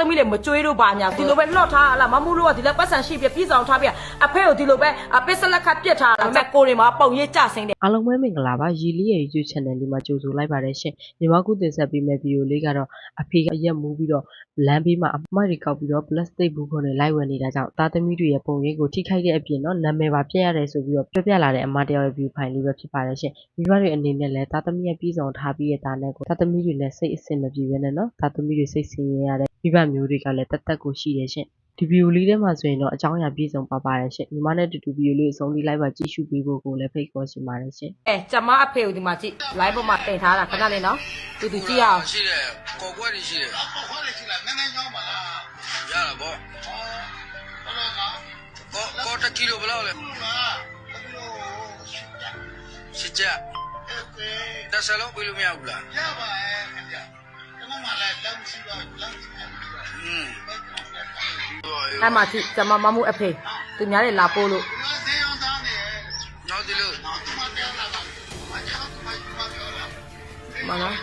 သမီးတွေမကြွေးတော့ပါညာဒီလိုပဲလှော့ထားလားမမှုလို့ကဒီလိုပတ်စံရှိပြပြည်ဆောင်ထားပြအဖေကိုဒီလိုပဲပစ္စလက်ခတ်ပြစ်ထားလားကိုတွေမှာပုံရိပ်ကြဆင်းတယ်အားလုံးပဲမင်္ဂလာပါရီလီရဲ့ YouTube channel လေးမှာကြိုဆိုလိုက်ပါတယ်ရှင်မြန်မာကုတင်ဆက်ပေးမယ့်ဗီဒီယိုလေးကတော့အဖေကအရက်မူးပြီးတော့လမ်းဘေးမှာအမတွေကောက်ပြီးတော့ plastic ဘူးခွန်တွေလိုက်ဝယ်နေတာကြောင့်သားသမီးတွေရဲ့ပုံရိပ်ကိုထိခိုက်တဲ့အပြင်တော့နာမည်ပါပြည့်ရတယ်ဆိုပြီးတော့ပြပြလာတဲ့အမတယောက်ရဲ့ view file လေးပဲဖြစ်ပါတယ်ရှင်မိဘတွေအနေနဲ့လည်းသားသမီးရဲ့ပြည်ဆောင်ထားပြီးတဲ့သားနဲ့ကိုသားသမီးတွေနဲ့စိတ်အဆင်မပြေဘဲနဲ့နော်သားသမီးတွေစိတ်ဆင်းရဲရတဲ့ မိဘမျိုးတွေကလည်းတသက်ကိုရှိတယ်ရှင့်ဒီဗီဒီယိုလေးထဲမှာဆိုရင်တော့အကြောင်းအရာပြည့်စုံပါပါတယ်ရှင့်ညီမနဲ့တူတူဗီဒီယိုလေးအဆုံးလေးလိုက်ပါကြည့်ရှုပေးဖို့ကိုလည်းဖိတ်ခေါ်ချင်ပါတယ်ရှင့်အဲကျမအဖေကိုဒီမှာကြည့် live ပေါ်မှာတင်ထားတာခဏလေးနော်တူတူကြည့်ရအောင်ရှိတယ်ကော်ကွက်တွေရှိတယ်ကော်ကွက်တွေရှိလားနည်းနည်းညောင်းပါလားရတာပေါ့ဟုတ်လားကော်ကော်တကီလိုဘယ်လောက်လဲရှစ်ချက်တက်ဆယ်လုံးပေးလို့မရဘူးလားရပါရဲ့ အဲ့မှာကျမမမှုအဖေသူများတွေလာပို့လို့မလား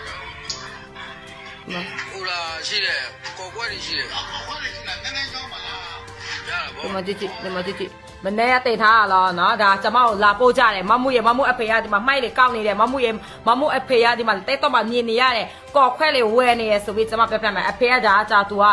မဟိုလာရှိတယ်ကော်ကွက်ကြီးရှိတယ်ကော်ကွက်ကြီးရှိတယ်နည်းနည်းကြောင်းမလားဒီမှာကြည့်ကြည့်ဒီမှာကြည့်ကြည့်မနေ့ကတင်ထားရလားနော်ဒါကျမတို့လာပို့ကြတယ်မမှုရဲ့မမှုအဖေကဒီမှာမိုက်လေကောက်နေတယ်မမှုရဲ့မမှုအဖေကဒီမှာတဲတော့မှမြင်နေရတယ်ကော်ခွဲလေဝဲနေရဆိုပြီးကျမပြပြမယ်အဖေကဒါကကြာသူက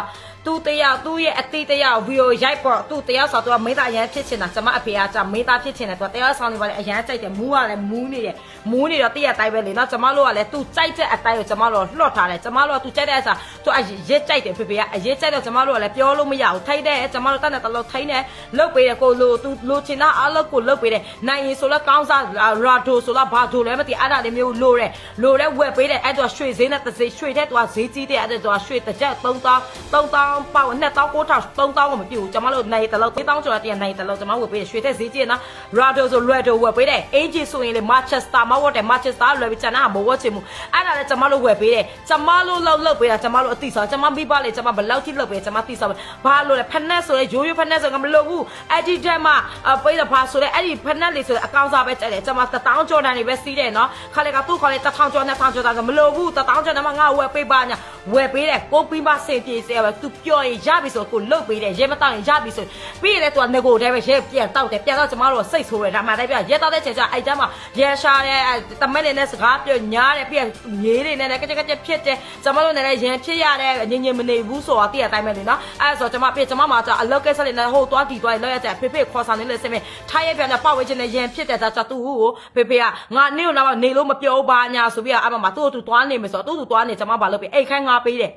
သူတယောက်သူ့ရဲ့အတိတ်တယောက်ဗီဒီယိုရိုက်ပေါ်သူတယောက်ဆိုသူကမိသားအရန်ဖြစ်ချင်တာကျမအဖေကကြာမိသားဖြစ်ချင်တယ်သူတယောက်ဆောင်နေပါလေအရန်ကြိုက်တယ်မူးကလည်းမူးနေတယ်မူးနေတော့တည့်ရတိုင်းပဲလေနော်ကျမတို့ကလည်းသူကြိုက်တဲ့အတိုင်းကိုကျမတို့လှော့ထားတယ်ကျမတို့ကသူကြိုက်တဲ့အစားသူအရက်ကြိုက်တယ်ဖေဖေကအရက်ကြိုက်တော့ကျမတို့ကလည်းပြောလို့မရဘူးထိုက်တယ်ကျမတို့တတ်တဲ့တလို့ထိုင်းတယ်လုတ်ပေးတယ်ကိုလိုသူလိုချင်တာအလုပ်ကိုလုတ်ပေးတယ်နိုင်ရင်ဆိုတော့ကောင်းစားရာဒိုဆိုတော့ဘာဒိုလဲမသိအဲ့ဒါလေးမျိုးလိုတယ်လိုတယ်ဝက်ပေးတယ်အဲ့တော့ရွှေဈေးနဲ့တစ်စိရွှေတဲ့သူကဈေးကြီးတယ်အဲ့တော့ရွှေတစ်ချက်3000 3000ပေါက်2000 9000 3000ကိုမပြည့်ဘူးကျမတို့နိုင်တလို့3000ကျော်တည်းနိုင်တလို့ကျမဝက်ပေးတယ်ရွှေတဲ့ဈေးကြီးနော်ရာဒိုဆိုလွယ်ဒိုဝက်ပေးတယ်အင်ဂျီဆိုရင်လေမန်ချက်စတာမဝတ်တယ်မန်ချက်စတာလွယ်ပြီးချန်တာမဝတ်ချင်ဘူးအဲ့ဒါလည်းကျမတို့ဝယ်ပေးတယ်ကျမတို့လောက်လောက်ပေးတာကျမတို့အတိဆောကျမမိဘလေကျမဘယ်လောက်ထိလောက်ပေးကျမတိဆောဘာလို့လဲဖက်နက်ဆိုလဲရိုးရိုးဖက်နက်ဆိုကမလို့ဘူးအဲ့ဒီတက်မှာပေးတာဘာဆိုလဲအဲ့ဒီဖက်နက်လေးဆိုအကောင်စားပဲကြက်တယ်ကျမ1000ကျော်တန်နေပဲစီးတယ်နော်ခါလေကသူ့ခေါ်လေ1000ကျော်2000ကျော်တန်ကမလို့ဘူး1000ကျော်တန်မှာငါဝယ်ပေးပါညာဝယ်ပေးတယ်ကိုပြီးမစင်ပြေစေပဲသူပြောရင်ရပြီဆိုကိုလုတ်ပေးတယ်ရဲမတောင်းရင်ရပြီဆိုပြီးရင်လည်းသူကငကိုတဲပဲရဲပြန်တောက်တယ်ပြန်တော့ကျမတို့စိတ်ဆိုးတယ်ဒါမှတိုင်းပြရဲတောက်တဲ့ချိန်ကျအဲ့ကျမရဲရှာတယ်တမက်နဲ့စကားပြောညားတယ်ပြီးငေးတွေနဲ့လည်းကကြက်ကြက်ဖြစ်တယ်ကျမတို့လည်းရန်ဖြစ်ရတယ်ငင်းငင်းမနေဘူးဆိုတာတည့်ရတိုင်းပဲလေနော်အဲ့ဆိုကျမပြကျမမှာကျအလောက်ကဲဆက်လေးနဲ့ဟိုသွားတီသွားလောက်ရတဲ့ဖေဖေခေါ်ဆောင်နေလေစင်မထားရဲပြန်တဲ့ပတ်ဝဲချင်းနဲ့ရန်ဖြစ်တဲ့ကျသူ့ကိုဖေဖေကငါနေတော့နေလို့မပြောပါညာဆိုပြီးအမမသူ့သူသွားနေမယ်ဆိုတော့သူ့သူသွားနေကျမဘာလုပ်ပြီအိတ်ခိုင်းငါပေးတယ်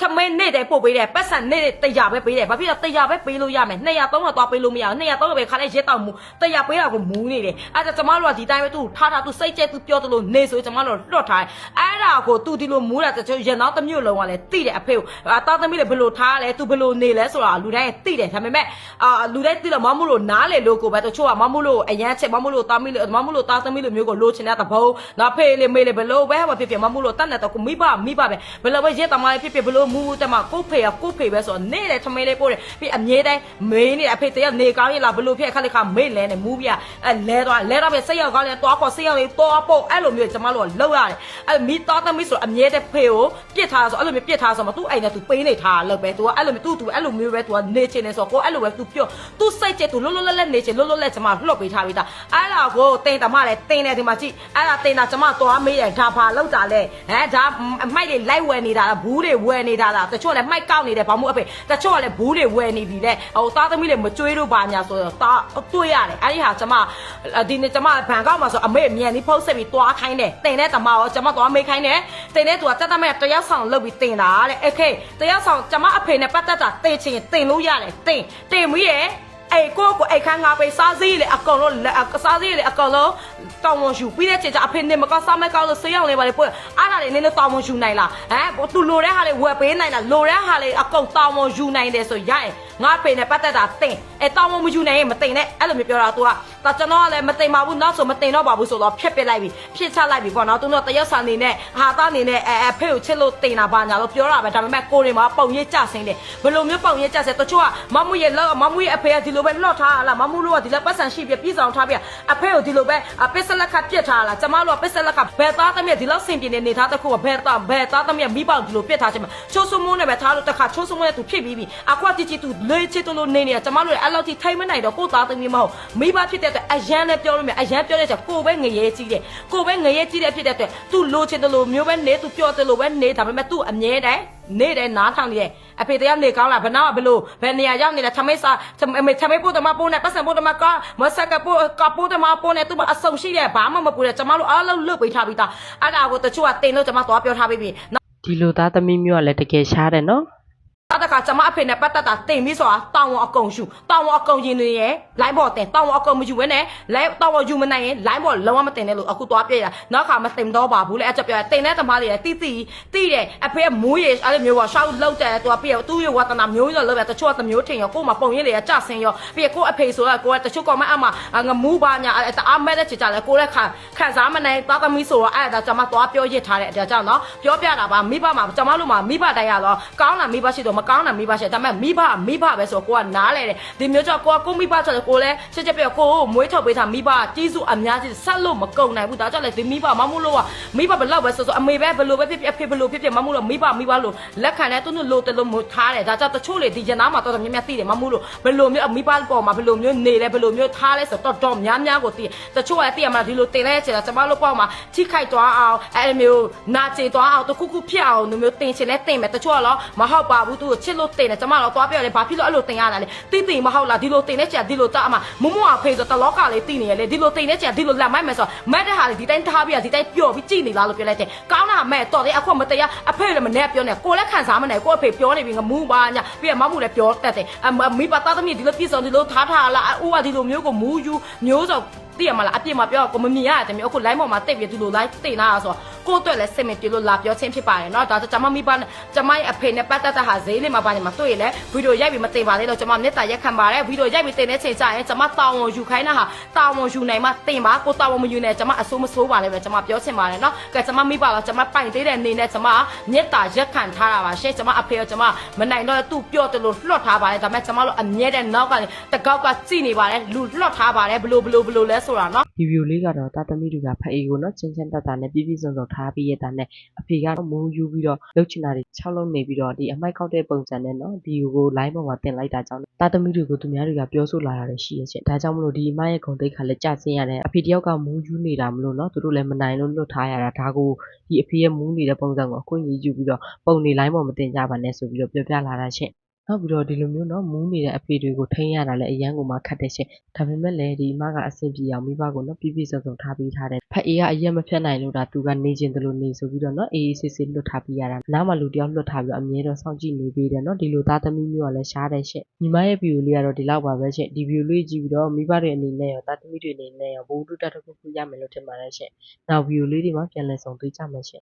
ထမင်းနေ့တယ်ပို့ပေးတယ်ပတ်စံနေ့တရားပဲပေးတယ်ဘာဖြစ်လဲတရားပဲပေးလို့ရမယ်200 300သွားပေးလို့မရဘူး200 300ပဲခါလဲရက်တောက်မူတရားပေးတာကိုမူးနေတယ်အဲ့ဒါကျမတို့ကဒီတိုင်းပဲသူ့ထားထားသူစိတ်ကျဲသူပြောသလိုနေဆိုကျမတို့လွတ်ထားတယ်အဲ့ဒါကိုသူဒီလိုမူးတာတချို့ရနောက်တစ်မျိုးလုံးကလည်းတိတယ်အဖေကိုတာသမီးလည်းဘယ်လိုထားလဲသူဘယ်လိုနေလဲဆိုတာလူတိုင်းတိတယ်ဒါပေမဲ့အာလူတိုင်းတိလို့မမလို့နားလေလို့ကိုပဲတချို့ကမမလို့အရန်ချက်မမလို့တာမီးလို့မမလို့တာသမီးလို့မျိုးကိုလိုချင်တဲ့သဘောနောက်ဖေးလေးမေးလေးဘယ်လိုပဲဟောဖြစ်ဖြစ်မမလို့တတ်နေတော့ကိုမိဘမိဘပဲဘယ်လိုပဲရက်တမလေးဖြစ်ဖြစ်ဘယ်လိုမူးတက်မှာကိုဖေကကိုဖေပဲဆိုတော့နေတယ်ထမင်းလေးပို့တယ်ပြီးအမြဲတမ်းမေးနေတယ်အဖေတယောက်နေကောင်းရလားဘယ်လိုဖြစ်ခက်လက်ခမေးလဲနေမူးပြအဲလဲတော့လဲတော့ပဲစိတ်ရောက်ကောင်းလဲတွားခေါ်စိတ်ရောက်လေးတွားပို့အဲ့လိုမျိုးကျမတို့ကလောက်ရတယ်အဲမိသားသမီးဆိုအမြဲတမ်းဖေကိုပြစ်ထားဆိုအဲ့လိုမျိုးပြစ်ထားဆိုမှသူ့အိမ်နဲ့သူပေးနေထားလောက်ပဲ तू ကအဲ့လိုမျိုးသူ့သူအဲ့လိုမျိုးပဲ तू ကနေချင်နေဆိုကိုအဲ့လိုပဲ तू ပြော तू စိတ်ကျ तू လွတ်လွတ်လပ်လပ်နေချင်လွတ်လွတ်လပ်ကျမလှုပ်ပေးထားပြီးသားအဲ့လာကိုတင်တမလည်းတင်တယ်ဒီမှာကြည့်အဲ့ဒါတင်တာကျမသွားမေးတယ်ဒါဘာလောက်တာလဲဟမ်ဒါမိုက်တွေလိုက်ဝယ်နေတာဘူးတွေဝယ်နေ ေနေထားတာတချို့လည်းမိုက်ကောက်နေတယ်ဘာမို့အဖေတချို့ကလည်းဘူးတွေဝယ်နေပြီလေဟိုသားသမီးတွေမကြွေးတော့ပါညာဆိုတော့သားတွေးရတယ်အဲ့ဒီဟာကျမဒီနေ့ကျမဘန်ကောက်မှာဆိုအမေအမြန်ကြီးဖုတ်ဆက်ပြီးသွားခိုင်းတယ်တင်တဲ့တမရောကျမသွားမေးခိုင်းတယ်တင်တဲ့သူကတက်တမဲတယောက်ဆောင်လုပ်ပြီးတင်တာတဲ့အဲ့ခေတယောက်ဆောင်ကျမအဖေနဲ့ပတ်သက်တာတင်ချင်တင်လို့ရတယ်တင်တင်ပြီးရဲ့ အဲ့ကိုကိုအဲ့ခန်းငါပဲစားစည်းလေအကောင်လုံးစားစည်းလေအကောင်လုံးတောင်းဝန်ယူပြီးတဲ့ချိန်ကျအဖေနေမကောက်စားမကောက်လို့ဆေးရောင်လေးပါလေပို့အားလာလေနင်းလို့တောင်းဝန်ယူနိုင်လားဟမ်သူလိုတဲ့ဟာလေးဝယ်ပေးနိုင်လားလိုတဲ့ဟာလေးအကောင်တောင်းဝန်ယူနိုင်တယ်ဆိုရရင်ငါဖေနဲ့ပတ်သက်တာတင် အဲတောင်းမမယူနိုင်ရင်မတင်နဲ့အဲ့လိုမျိုးပြောတာ तू ကဒါကျွန်တော်ကလည်းမတင်ပါဘူးနောက်ဆိုမတင်တော့ပါဘူးဆိုတော့ဖြစ်ပစ်လိုက်ပြီဖြစ်ချလိုက်ပြီပေါ့နော်သူတို့တရက်ဆန်နေနဲ့ဟာသားနေနဲ့အဲအဖေကိုချစ်လို့တင်တာပါညာလို့ပြောတာပဲဒါပေမဲ့ကိုတွေမှာပုံရိပ်ကြဆင်းတယ်ဘယ်လိုမျိုးပုံရိပ်ကြဆင်းတချို့ကမမရဲ့လောက်မမရဲ့အဖေကဒီလိုပဲလွတ်ထားလားမမတို့ကဒီလိုပတ်စံရှိပြပြည်ဆောင်ထားပြအဖေကိုဒီလိုပဲပစ္စလက်ခပြစ်ထားလားကျမတို့ကပစ္စလက်ခဘယ်သားသမီးဒီလောက်ဆင်ပြနေနေထားတဲ့ခုကဘယ်သားဘယ်သားသမီးမိပေါဒီလိုပြစ်ထားချင်မှာချိုးဆုမိုးနဲ့ပဲထားလို့တခါချိုးဆုမိုးနဲ့သူဖြစ်ပြီးပြီအခုကတီတီသူလေးချစ်တူလို့နေနေတာကျမတို့လည်းအဲ့လောက်ထိထိုင်မနိုင်တော့ကိုသားသမီးမဟုတ်မိဘဖြစ်တဲ့အတွက်အရန်လည်းပြောလို့မရအရန်ပြောတဲ့ချက်ကိုပဲငရဲကြီးတယ်ကိုပဲငရဲကြီးတယ်ဖြစ်တဲ့အတွက်သူလိုချင်တယ်လို့မျိုးပဲနေသူပြောတယ်လို့ပဲနေဒါပေမဲ့သူအမြဲတမ်းနေတယ်နားထောင်နေတယ်အဖေတရားနေကောင်းလားဘယ်နောက်ဘယ်လိုဘယ်နေရာရောက်နေတာထမိတ်စာထမိတ်ထမိတ်ပို့တမပို့နေပတ်စံပို့တမကမဆက်ကပို့ကပို့တမပို့နေသူမအဆုံရှိတယ်ဘာမှမပို့တယ်ကျမတို့အားလုံးလွတ်ပေးထားပြီးသားအဲ့ဒါကိုတချို့ကတင်လို့ကျမသွားပြောထားပြီးပြီဒီလိုသားသမီးမျိုးကလည်းတကယ်ရှားတယ်နော် အဲ့ဒါကကျမအဖေနဲ့ပတ်သက်တာတင်ပြီးဆိုတာတောင်းဝအကုန်ရှူတောင်းဝအကုန်ရင်တွေရဲ့လိုင်းပေါ်တင်တောင်းဝအကုန်မယူဘဲနဲ့လိုင်းတောင်းဝယူမနိုင်ရင်လိုင်းပေါ်လုံးဝမတင်နဲ့လို့အခုသွားပြရနောက်ခါမတင်တော့ပါဘူးလေအဲ့ချက်ပြရတင်တဲ့သမားတွေလည်းတိတိတိတယ်အဖေကမူးရအဲ့လိုမျိုးပေါ့ရှောက်လောက်တယ်သူကပြရသူ့ရဲ့ဝတနာမျိုးရောလောက်ရတချို့ကသမျိုးထင်ရောကို့မှာပုံရင်းတွေကကြဆင်းရောပြီးရကို့အဖေဆိုတာကိုကတချို့ကမအမငမူးပါညာအဲ့တအားမဲ့တဲ့ချစ်ကြလဲကိုလည်းခံခံစားမနိုင်သားသမီးဆိုတော့အဲ့ဒါကျမသွားပြောရစ်ထားတဲ့အဲ့ဒါကြောင့်နော်ပြောပြတာပါမိဘမှာကျမတို့မှာမိဘတိုင်းရတော့ကောင်းတာမိဘရှိတော့မကောင်းတာမိဘရှိဒါပေမဲ့မိဘမိဘပဲဆိုတော့ကိုကနားလဲတယ်ဒီမျိုးကြောင့်ကိုကကိုမိဘဆိုတော့ကိုလည်းချက်ချက်ပြကိုကိုမွေးထုတ်ပေးတာမိဘကြီးစုအများကြီးဆက်လို့မကုန်နိုင်ဘူးဒါကြောင့်လေဒီမိဘမမှုလို့ကမိဘဘလောက်ပဲဆိုဆိုအမေပဲဘလို့ပဲဖြစ်ဖြစ်အဖေဘလို့ဖြစ်ဖြစ်မမှုလို့မိဘမိဘလို့လက်ခံတဲ့သူတို့လို့တလို့မထားတယ်ဒါကြောင့်တချို့လေဒီဂျနာမှာတော့များများသိတယ်မမှုလို့ဘလို့မျိုးမိဘပေါ်မှာဘလို့မျိုးနေလဲဘလို့မျိုးထားလဲဆိုတော့တော့များများကိုသိတချို့ကသိရမှာဒီလိုတင်လဲချင်တာကျမတို့ပေါ့မှာထိခိုက်သွားအောင်အဲ့မျိုးနာချေသွားအောင်တခုခုဖြစ်အောင်မျိုးတင်ချင်လဲတင်မယ်တချို့ကတော့မဟုတ်ပါဘူးသူကိုချစ်လို့တင်တယ်ကျမတို့သွားပြောတယ်ဘာဖြစ်လို့အဲ့လိုတင်ရတာလဲတိတိမဟုတ်လားဒီလိုတင်တဲ့ချင်ဒီလိုတာအမမမအဖေဆိုတလောကလေးတိနေရလေဒီလိုတင်တဲ့ချင်ဒီလိုလက်မိုက်မယ်ဆိုမက်တဲ့ဟာလေဒီတိုင်းထားပြီးဒီတိုင်းပျော်ပြီးကြည်နေလားလို့ပြောလိုက်တယ်ကောင်းတာမဲ့တော်တယ်အခုမတရားအဖေလည်းမနဲ့ပြောနေကိုလည်းခံစားမနိုင်ကိုအဖေပြောနေပြီငမူးပါညာပြီးမမလည်းပြောတတ်တယ်အမိဘသားသမီးဒီလိုပြည့်စုံဒီလိုထားထားလားအိုးကဒီလိုမျိုးကိုမူးယူမျိုးစုံသိရမလားအပြစ်မပြောကိုမမြင်ရတယ်မျိုးအခု line ပေါ်မှာတိတ်ပြီးဒီလို line တိတ်လာဆို ကိုအတွက်လည်းစိတ်မပြေလို့လာပြောချင်းဖြစ်ပါတယ်เนาะဒါဆိုကျွန်မမိဘကျွန်မရဲ့အဖေနဲ့ပတ်သက်တဲ့ဟာဈေးလေးမှာပါနေမှာတွေ့ရလဲဗီဒီယိုရိုက်ပြီးမတင်ပါသေးလို့ကျွန်မမေတ္တာရက်ခံပါတယ်ဗီဒီယိုရိုက်ပြီးတင်တဲ့ချိန်ကျရင်ကျွန်မတောင်းဝန်ယူခိုင်းတာဟာတောင်းဝန်ယူနိုင်မှတင်ပါကိုတောင်းဝန်မယူနိုင်ကျွန်မအဆိုးမဆိုးပါလည်းပဲကျွန်မပြောချင်ပါတယ်เนาะကဲကျွန်မမိဘတော့ကျွန်မပိုင်သေးတဲ့အနေနဲ့ကျွန်မမေတ္တာရက်ခံထားတာပါရှင့်ကျွန်မအဖေကကျွန်မမနိုင်တော့သူ့ပြောတယ်လို့လွှတ်ထားပါတယ်ဒါပေမဲ့ကျွန်မတို့အမြဲတမ်းနောက်ကတကောက်ကကြည်နေပါတယ်လူလွှတ်ထားပါတယ်ဘလို့ဘလို့ဘလို့လဲဆိုတာเนาะ ဒီဗီဒီယိုလေးကတော့သားသမီးတွေကဖအေးကိုနော်ချင်းချင်းတက်တာနဲ့ပြည့်ပြည့်စုံစုံထား ားပြီးရတာနဲ့အဖေကတော့မိုးယူပြီးတော့လှုပ်ချင်တာတွေ6လုံးနေပြီးတော့ဒီအမိုက်ခောက်တဲ့ပုံစံနဲ့နော်ဒီကို line ပေါ်မှာတင်လိုက်တာကြောင့်သားသမီးတွေကိုသူများတွေကပြောဆိုလာတာလည်းရှိရချင်းဒါကြောင့်မလို့ဒီအမရဲ့ဂုံတိတ်ခါလည်းကြဆင်းရတယ်အဖေတယောက်ကမိုးယူနေတာမလို့နော်သူတို့လည်းမနိုင်လို့လွတ်ထားရတာဒါကိုဒီအဖေရဲ့မူးနေတဲ့ပုံစံကိုအခွင့်အရေးယူပြီးတော့ပုံနေ line ပေါ်မတင်ကြပါနဲ့ဆိုပြီးတော့ပြောပြလာတာချင်း နောက်ပြီးတော့ဒီလိုမျိုးနော်မူးနေတဲ့အဖေတွေကိုထိန်းရတာလည်းအရန်ကိုမှခတ်တဲ့ရှင်ဒါပေမဲ့လည်းဒီအမကအဆင်ပြေအောင်မိဘကိုနော်ပြည့်ပြည့်စုံစုံထားပေးထားတယ်ဖက်အေးကအရက်မဖြတ်နိုင်လို့ဒါသူကနေခြင်းတလို့နေဆိုပြီးတော့နော်အေးအေးဆေးဆေးလွတ်ထားပေးရတာနားမှာလူတယောက်လွတ်ထားပြီးတော့အမြဲတမ်းစောင့်ကြည့်နေပေးတယ်နော်ဒီလိုသားသမီးမျိုးကလည်းရှားတဲ့ရှင်ညီမရဲ့ဗီဒီယိုလေးကတော့ဒီလောက်ပါပဲရှင်ဒီဗီဒီယိုလေးကြည့်ပြီးတော့မိဘတွေအနေနဲ့ရောသားသမီးတွေအနေနဲ့ရောဘိုးတူတက်တစ်ခုခုရမယ်လို့ထင်ပါတယ်ရှင်နောက်ဗီဒီယိုလေးတွေမှာပြန်လည်ဆုံတွေ့ကြမယ်ရှင်